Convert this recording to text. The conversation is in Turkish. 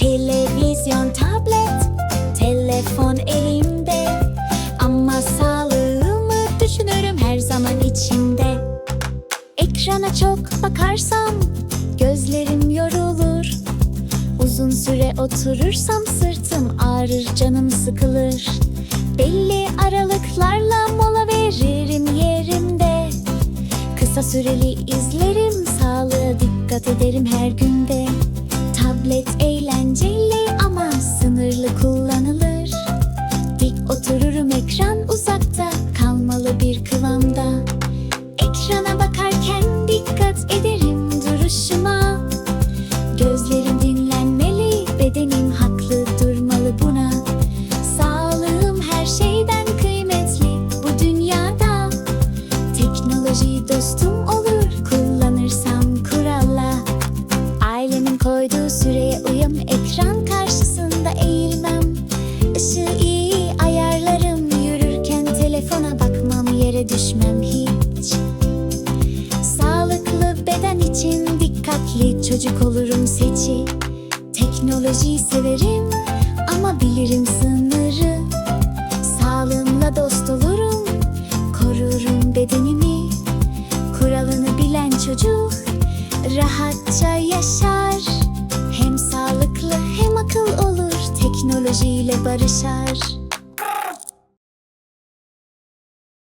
Televizyon, tablet, telefon elimde. Ama sağlığımı düşünürüm her zaman içimde. Ekrana çok bakarsam gözlerim yorulur. Uzun süre oturursam sırtım ağrır canım sıkılır. Belli aralıklarla mola veririm yerimde. Kısa süreli izlerim sağlığa dikkat ederim her günde için dikkatli çocuk olurum seçi. Teknolojiyi severim ama bilirim sınırı. Sağlığımla dost olurum, korurum bedenimi. Kuralını bilen çocuk rahatça yaşar. Hem sağlıklı hem akıl olur, teknolojiyle barışar